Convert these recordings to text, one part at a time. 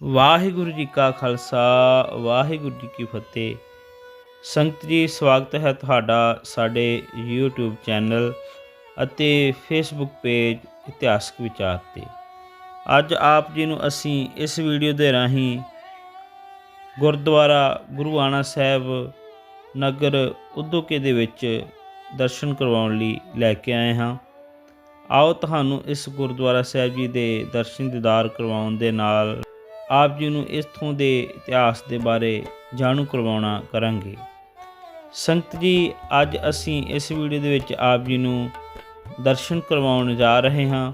ਵਾਹਿਗੁਰੂ ਜੀ ਕਾ ਖਾਲਸਾ, ਵਾਹਿਗੁਰੂ ਜੀ ਕੀ ਫਤਿਹ। ਸੰਗਤ ਜੀ, ਸਵਾਗਤ ਹੈ ਤੁਹਾਡਾ ਸਾਡੇ YouTube ਚੈਨਲ ਅਤੇ Facebook ਪੇਜ ਇਤਿਹਾਸਕ ਵਿਚਾਰ ਤੇ। ਅੱਜ ਆਪ ਜੀ ਨੂੰ ਅਸੀਂ ਇਸ ਵੀਡੀਓ ਦੇ ਰਾਹੀਂ ਗੁਰਦੁਆਰਾ ਗੁਰੂਆਣਾ ਸਾਹਿਬ ਨਗਰ ਉਦੋਕੇ ਦੇ ਵਿੱਚ ਦਰਸ਼ਨ ਕਰਵਾਉਣ ਲਈ ਲੈ ਕੇ ਆਏ ਹਾਂ। ਆਓ ਤੁਹਾਨੂੰ ਇਸ ਗੁਰਦੁਆਰਾ ਸਾਹਿਬ ਜੀ ਦੇ ਦਰਸ਼ਨ ਦੀਦਾਰ ਕਰਵਾਉਣ ਦੇ ਨਾਲ ਆਪ ਜੀ ਨੂੰ ਇਥੋਂ ਦੇ ਇਤਿਹਾਸ ਦੇ ਬਾਰੇ ਜਾਣੂ ਕਰਵਾਉਣਾ ਕਰਾਂਗੇ। ਸੰਗਤ ਜੀ, ਅੱਜ ਅਸੀਂ ਇਸ ਵੀਡੀਓ ਦੇ ਵਿੱਚ ਆਪ ਜੀ ਨੂੰ ਦਰਸ਼ਨ ਕਰਵਾਉਣ ਜਾ ਰਹੇ ਹਾਂ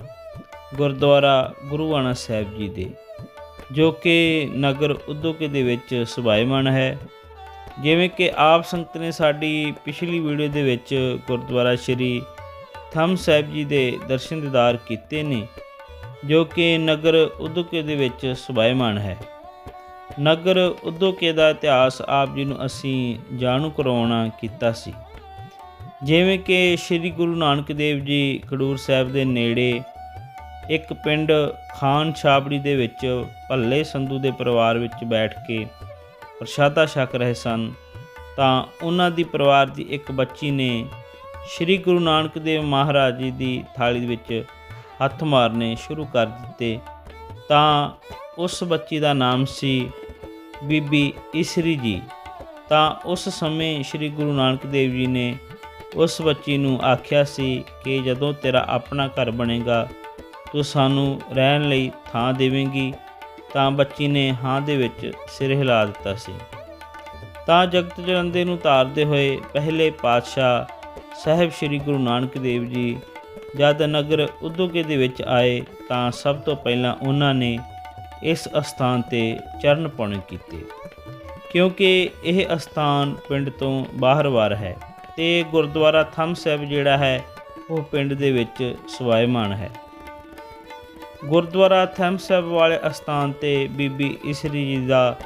ਗੁਰਦੁਆਰਾ ਗੁਰੂਆਣਾ ਸਾਹਿਬ ਜੀ ਦੇ, ਜੋ ਕਿ ਨਗਰ ਉਦੋਕੇ ਦੇ ਵਿੱਚ ਸੁਭਾਇਮਾਨ ਹੈ। ਜਿਵੇਂ ਕਿ ਆਪ ਸੰਗਤ ਨੇ ਸਾਡੀ ਪਿਛਲੀ ਵੀਡੀਓ ਦੇ ਵਿੱਚ ਗੁਰਦੁਆਰਾ ਸ਼੍ਰੀ ਥੰਮ ਸਾਹਿਬ ਜੀ ਦੇ ਦਰਸ਼ਨ ਦੀਦਾਰ ਕੀਤੇ ਨੇ। ਜੋ ਕਿ ਨਗਰ ਉਦੋਕੇ ਦੇ ਵਿੱਚ ਸਵਾਇਮਾਨ ਹੈ। ਨਗਰ ਉਦੋਕੇ ਦਾ ਇਤਿਹਾਸ ਆਪ ਜੀ ਨੂੰ ਅਸੀਂ ਜਾਣੂ ਕਰਵਾਉਣਾ ਕੀਤਾ ਸੀ। ਜਿਵੇਂ ਕਿ ਸ੍ਰੀ ਗੁਰੂ ਨਾਨਕ ਦੇਵ ਜੀ ਖਡੂਰ ਸਾਹਿਬ ਦੇ ਨੇੜੇ ਇੱਕ ਪਿੰਡ ਖਾਨ ਛਾਬੜੀ ਦੇ ਵਿੱਚ ਭੱਲੇ ਸੰਧੂ ਦੇ ਪਰਿਵਾਰ ਵਿੱਚ ਬੈਠ ਕੇ ਪ੍ਰਸ਼ਾਦਾ ਛਕ ਰਹੇ ਸਨ, ਤਾਂ ਉਹਨਾਂ ਦੀ ਪਰਿਵਾਰ ਦੀ ਇੱਕ ਬੱਚੀ ਨੇ ਸ੍ਰੀ ਗੁਰੂ ਨਾਨਕ ਦੇਵ ਮਹਾਰਾਜ ਜੀ ਦੀ ਥਾਲੀ ਦੇ ਵਿੱਚ ਹੱਥ ਮਾਰਨੇ ਸ਼ੁਰੂ ਕਰ ਦਿੱਤੇ। ਤਾਂ ਉਸ ਬੱਚੀ ਦਾ ਨਾਮ ਸੀ ਬੀਬੀ ਇਸਰੀ ਜੀ। ਤਾਂ ਉਸ ਸਮੇਂ ਸ੍ਰੀ ਗੁਰੂ ਨਾਨਕ ਦੇਵ ਜੀ ਨੇ ਉਸ ਬੱਚੀ ਨੂੰ ਆਖਿਆ ਸੀ ਕਿ ਜਦੋਂ ਤੇਰਾ ਆਪਣਾ ਘਰ ਬਣੇਗਾ, ਤੂੰ ਸਾਨੂੰ ਰਹਿਣ ਲਈ ਥਾਂ ਦੇਵੇਂਗੀ, ਤਾਂ ਬੱਚੀ ਨੇ ਹਾਂ ਦੇ ਵਿੱਚ ਸਿਰ ਹਿਲਾ ਦਿੱਤਾ ਸੀ। ਤਾਂ ਜਗਤ ਜਲੰਦੇ ਨੂੰ ਤਾਰਦੇ ਹੋਏ ਪਹਿਲੇ ਪਾਤਸ਼ਾਹ ਸਾਹਿਬ ਸ੍ਰੀ ਗੁਰੂ ਨਾਨਕ ਦੇਵ ਜੀ ਜਦ ਨਗਰ ਉਦੋਕੇ ਦੇ ਵਿੱਚ ਆਏ ਤਾਂ ਸਭ ਤੋਂ ਪਹਿਲਾਂ ਉਹਨਾਂ ਨੇ ਇਸ ਅਸਥਾਨ ਤੇ ਚਰਨ ਪਾਉਣੇ ਕੀਤੇ। ਕਿਉਂਕਿ ਇਹ ਅਸਥਾਨ ਪਿੰਡ ਤੋਂ ਬਾਹਰ-ਬਾਹਰ ਹੈ ਤੇ ਗੁਰਦੁਆਰਾ ਥੰਮ ਸਾਹਿਬ ਜਿਹੜਾ ਹੈ, ਉਹ ਪਿੰਡ ਦੇ ਵਿੱਚ ਸਵਾਇਮਾਨ ਹੈ। ਗੁਰਦੁਆਰਾ ਥੰਮ ਸਾਹਿਬ ਵਾਲੇ ਅਸਥਾਨ ਤੇ ਬੀਬੀ ਇਸਰੀ ਜੀ ਦਾ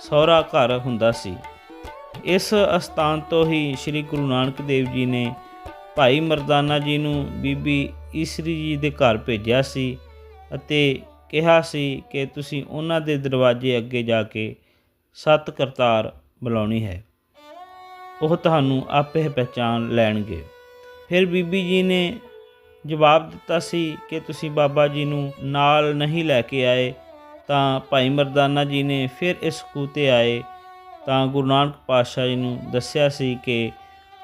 ਸਹੁਰਾ ਘਰ ਹੁੰਦਾ ਸੀ। ਇਸ ਅਸਥਾਨ ਤੋਂ ਹੀ ਸ੍ਰੀ ਗੁਰੂ ਨਾਨਕ ਦੇਵ ਜੀ ਨੇ ਭਾਈ ਮਰਦਾਨਾ ਜੀ ਨੂੰ ਬੀਬੀ ਈਸਰੀ ਜੀ ਦੇ ਘਰ ਭੇਜਿਆ ਸੀ ਅਤੇ ਕਿਹਾ ਸੀ ਕਿ ਤੁਸੀਂ ਉਹਨਾਂ ਦੇ ਦਰਵਾਜ਼ੇ ਅੱਗੇ ਜਾ ਕੇ ਸਤ ਕਰਤਾਰ ਬੁਲਾਉਣੀ ਹੈ। ਉਹ ਤੁਹਾਨੂੰ ਆਪੇ ਪਹਿਚਾਨ ਲੈਣਗੇ। ਫਿਰ ਬੀਬੀ ਜੀ ਨੇ ਜਵਾਬ ਦਿੱਤਾ ਸੀ ਕਿ ਤੁਸੀਂ ਬਾਬਾ ਜੀ ਨੂੰ ਨਾਲ ਨਹੀਂ ਲੈ ਕੇ ਆਏ, ਤਾਂ ਭਾਈ ਮਰਦਾਨਾ ਜੀ ਨੇ ਫਿਰ ਇਸ ਕੂਤੇ ਆਏ ਤਾਂ ਗੁਰੂ ਨਾਨਕ ਪਾਤਸ਼ਾਹ ਜੀ ਨੂੰ ਦੱਸਿਆ ਸੀ ਕਿ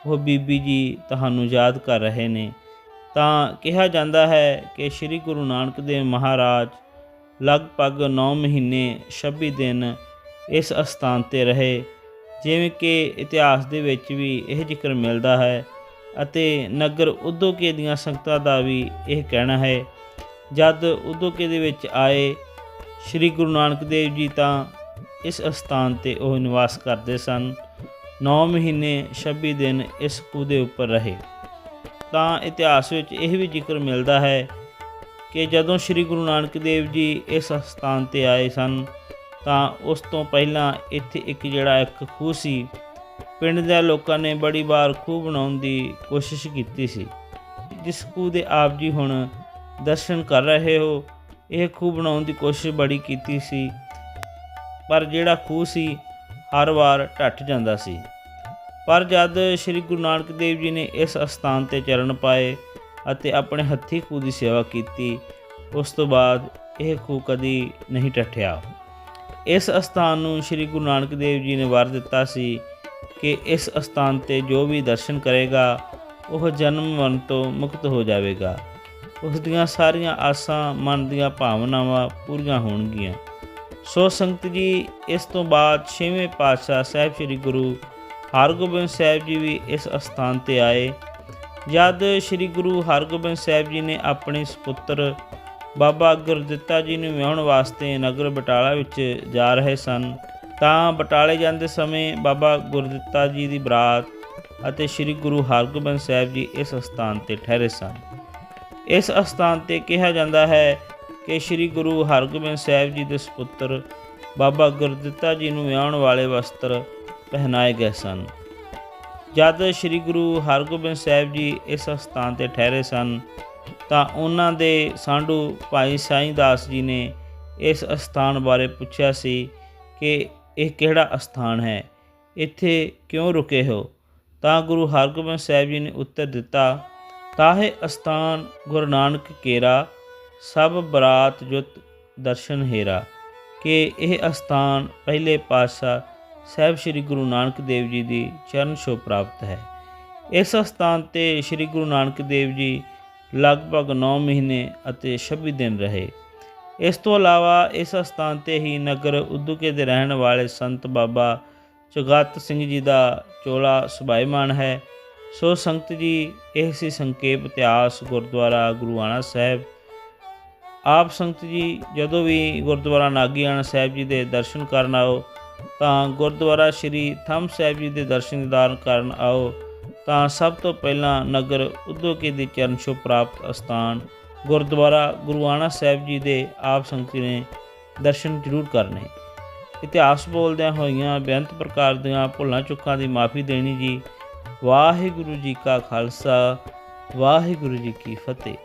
ਉਹ ਬੀਬੀ ਜੀ ਤੁਹਾਨੂੰ ਯਾਦ ਕਰ ਰਹੇ ਨੇ। ਤਾਂ ਕਿਹਾ ਜਾਂਦਾ ਹੈ ਕਿ ਸ੍ਰੀ ਗੁਰੂ ਨਾਨਕ ਦੇਵ ਮਹਾਰਾਜ ਲਗਭਗ 9 ਮਹੀਨੇ 26 ਦਿਨ ਇਸ ਅਸਥਾਨ ਤੇ ਰਹੇ, ਜਿਵੇਂ ਕਿ ਇਤਿਹਾਸ ਦੇ ਵਿੱਚ ਵੀ ਇਹ ਜ਼ਿਕਰ ਮਿਲਦਾ ਹੈ ਅਤੇ ਨਗਰ ਉਦੋਕੇ ਦੀਆਂ ਸੰਗਤਾਂ ਦਾ ਵੀ ਇਹ ਕਹਿਣਾ ਹੈ। ਜਦ ਉਦੋਕੇ ਦੇ ਵਿੱਚ ਆਏ, ਸ੍ਰੀ ਗੁਰੂ ਨਾਨਕ ਦੇਵ ਜੀ ਤਾਂ ਇਸ ਅਸਥਾਨ ਤੇ ਉਹ ਨਿਵਾਸ ਕਰਦੇ ਸਨ। 9 ਮਹੀਨੇ 26 ਦਿਨ ਇਸ ਖੂਹ ਦੇ ਉੱਪਰ ਰਹੇ। ਤਾਂ ਇਤਿਹਾਸ ਵਿੱਚ ਇਹ ਵੀ ਜ਼ਿਕਰ ਮਿਲਦਾ ਹੈ ਕਿ ਜਦੋਂ ਸ੍ਰੀ ਗੁਰੂ ਨਾਨਕ ਦੇਵ ਜੀ ਇਸ ਸਥਾਨ ਤੇ ਆਏ ਸਨ, ਤਾਂ ਉਸ ਤੋਂ ਪਹਿਲਾਂ ਇੱਥੇ ਇੱਕ ਜਿਹੜਾ ਇੱਕ ਖੂਹ ਸੀ, ਪਿੰਡ ਦੇ ਲੋਕਾਂ ਨੇ ਬੜੀ ਵਾਰ ਖੂਹ ਬਣਾਉਣ ਦੀ ਕੋਸ਼ਿਸ਼ ਕੀਤੀ ਸੀ। ਜਿਸ ਖੂਹ ਦੇ ਆਪ ਜੀ ਹੁਣ ਦਰਸ਼ਨ ਕਰ ਰਹੇ ਹੋ, ਇਹ ਖੂਹ ਬਣਾਉਣ ਦੀ ਕੋਸ਼ਿਸ਼ ਬੜੀ ਕੀਤੀ ਸੀ। ਪਰ ਜਿਹੜਾ ਖੂਹ ਸੀ ਹਰ ਵਾਰ ਟੱਟ ਜਾਂਦਾ ਸੀ। ਪਰ ਜਦ ਸ੍ਰੀ ਗੁਰੂ ਨਾਨਕ ਦੇਵ ਜੀ ਨੇ ਇਸ ਅਸਥਾਨ ਤੇ ਚਰਨ ਪਾਏ ਅਤੇ ਆਪਣੇ ਹੱਥੀ ਖੂਹ ਦੀ ਸੇਵਾ ਕੀਤੀ, ਉਸ ਤੋਂ ਬਾਅਦ ਇਹ ਖੂਹ ਕਦੀ ਨਹੀਂ ਟੱਠਿਆ ਇਸ ਅਸਥਾਨ ਨੂੰ ਸ੍ਰੀ ਗੁਰੂ ਨਾਨਕ ਦੇਵ ਜੀ ਨੇ ਵਰ ਦਿੱਤਾ ਸੀ ਕਿ ਇਸ ਅਸਥਾਨ ਤੇ ਜੋ ਵੀ ਦਰਸ਼ਨ ਕਰੇਗਾ, ਉਹ ਜਨਮ ਮਰਨ ਤੋਂ ਮੁਕਤ ਹੋ ਜਾਵੇਗਾ। ਉਸ ਦੀਆਂ ਸਾਰੀਆਂ ਆਸਾਂ, ਮਨ ਦੀਆਂ ਭਾਵਨਾਵਾਂ ਪੂਰੀਆਂ ਹੋਣਗੀਆਂ। ਸੋ ਸੰਗਤ ਜੀ, ਇਸ ਤੋਂ ਬਾਅਦ ਛੇਵੇਂ ਪਾਤਸ਼ਾਹ ਸਾਹਿਬ ਸ੍ਰੀ ਗੁਰੂ ਹਰਗੋਬਿੰਦ ਸਾਹਿਬ ਜੀ ਵੀ ਇਸ ਅਸਥਾਨ ਤੇ ਆਏ। ਜਦ ਸ੍ਰੀ ਗੁਰੂ ਹਰਗੋਬਿੰਦ ਸਾਹਿਬ ਜੀ ਨੇ ਆਪਣੇ ਸੁਪੁੱਤਰ ਬਾਬਾ ਗੁਰਦਿੱਤਾ ਜੀ ਨੂੰ ਵਿਆਹਣ ਵਾਸਤੇ ਨਗਰ ਬਟਾਲਾ ਵਿੱਚ ਜਾ ਰਹੇ ਸਨ, ਤਾਂ ਬਟਾਲੇ ਜਾਂਦੇ ਸਮੇਂ ਬਾਬਾ ਗੁਰਦਿੱਤਾ ਜੀ ਦੀ ਬਰਾਤ ਅਤੇ ਸ੍ਰੀ ਗੁਰੂ ਹਰਗੋਬਿੰਦ ਸਾਹਿਬ ਜੀ ਇਸ ਅਸਥਾਨ ਤੇ ਠਹਿਰੇ ਸਨ। ਇਸ ਅਸਥਾਨ ਤੇ ਕਿਹਾ ਜਾਂਦਾ ਹੈ ਕਿ ਸ੍ਰੀ ਗੁਰੂ ਹਰਗੋਬਿੰਦ ਸਾਹਿਬ ਜੀ ਦੇ ਸੁਪੁੱਤਰ ਬਾਬਾ ਗੁਰਦਿੱਤਾ ਜੀ ਨੂੰ ਵਿਆਹਣ ਵਾਲੇ ਵਸਤਰ ਪਹਿਨਾਏ ਗਏ ਸਨ। ਜਦ ਸ੍ਰੀ ਗੁਰੂ ਹਰਗੋਬਿੰਦ ਸਾਹਿਬ ਜੀ ਇਸ ਸਥਾਨ ਤੇ ਠਹਿਰੇ ਸਨ, ਤਾਂ ਉਹਨਾਂ ਦੇ ਸਾਂਢੂ ਭਾਈ ਸਾਈਂ ਦਾਸ ਜੀ ਨੇ ਇਸ ਅਸਥਾਨ ਬਾਰੇ ਪੁੱਛਿਆ ਸੀ ਕਿ ਇਹ ਕਿਹੜਾ ਅਸਥਾਨ ਹੈ, ਇੱਥੇ ਕਿਉਂ ਰੁਕੇ ਹੋ? ਤਾਂ ਗੁਰੂ ਹਰਗੋਬਿੰਦ ਸਾਹਿਬ ਜੀ ਨੇ ਉੱਤਰ ਦਿੱਤਾ ਤਾਹੇ ਅਸਥਾਨ ਗੁਰੂ ਨਾਨਕ ਕੇਰਾ ਸਭ ਬਰਾਤ ਜੁਤ ਦਰਸ਼ਨ ਹੇਰਾ। ਕਿ ਇਹ ਅਸਥਾਨ ਪਹਿਲੇ ਪਾਤਸ਼ਾਹ ਸਾਹਿਬ ਸ੍ਰੀ ਗੁਰੂ ਨਾਨਕ ਦੇਵ ਜੀ ਦੀ ਚਰਨ ਛੋਹ ਪ੍ਰਾਪਤ ਹੈ। ਇਸ ਅਸਥਾਨ ਤੇ ਸ੍ਰੀ ਗੁਰੂ ਨਾਨਕ ਦੇਵ ਜੀ ਲਗਭਗ 9 ਮਹੀਨੇ ਅਤੇ 26 ਦਿਨ ਰਹੇ। ਇਸ ਤੋਂ ਇਲਾਵਾ ਇਸ ਅਸਥਾਨ ਤੇ ਹੀ ਨਗਰ ਉਦੂਕੇ ਦੇ ਰਹਿਣ ਵਾਲੇ ਸੰਤ ਬਾਬਾ ਚੁਗਤ ਸਿੰਘ ਜੀ ਦਾ ਚੋਲਾ ਸੁਭਾਈਮਾਨ ਹੈ। ਸੋ ਸੰਗਤ ਜੀ, ਇਹ ਸੀ ਸੰਖੇਪ ਇਤਿਹਾਸ ਗੁਰਦੁਆਰਾ ਗੁਰੂਆਣਾ ਸਾਹਿਬ ਆਪ ਸੰਗਤ ਜੀ, ਜਦੋਂ ਵੀ ਗੁਰਦੁਆਰਾ ਨਾਗੀਆਣਾ ਸਾਹਿਬ ਜੀ ਦੇ ਦਰਸ਼ਨ ਕਰਨ ਆਓ, ਤਾਂ ਗੁਰਦੁਆਰਾ ਸ੍ਰੀ ਥੰਮ ਸਾਹਿਬ ਜੀ ਦੇ ਦਰਸ਼ਨ ਦੀਦਾਰ ਕਰਨ ਆਓ, ਤਾਂ ਸਭ ਤੋਂ ਪਹਿਲਾਂ ਨਗਰ ਉਦੋਕੇ ਦੀ ਚਰਨ ਛੋਹ ਪ੍ਰਾਪਤ ਅਸਥਾਨ, ਗੁਰਦੁਆਰਾ ਗੁਰੂਆਣਾ ਸਾਹਿਬ ਜੀ ਦੇ ਆਪ ਸੰਗਤ ਨੇ ਦਰਸ਼ਨ ਜ਼ਰੂਰ ਕਰਨੇ। ਇਤਿਹਾਸ ਬੋਲਦਿਆਂ ਹੋਈਆਂ, ਬੇਅੰਤ ਪ੍ਰਕਾਰ ਦੀਆਂ ਭੁੱਲਾਂ ਚੁੱਕਾਂ ਦੀ ਮਾਫੀ ਦੇਣੀ ਜੀ। ਵਾਹਿਗੁਰੂ ਜੀ ਕਾ ਖਾਲਸਾ, ਵਾਹਿਗੁਰੂ ਜੀ ਕੀ ਫਤਿਹ।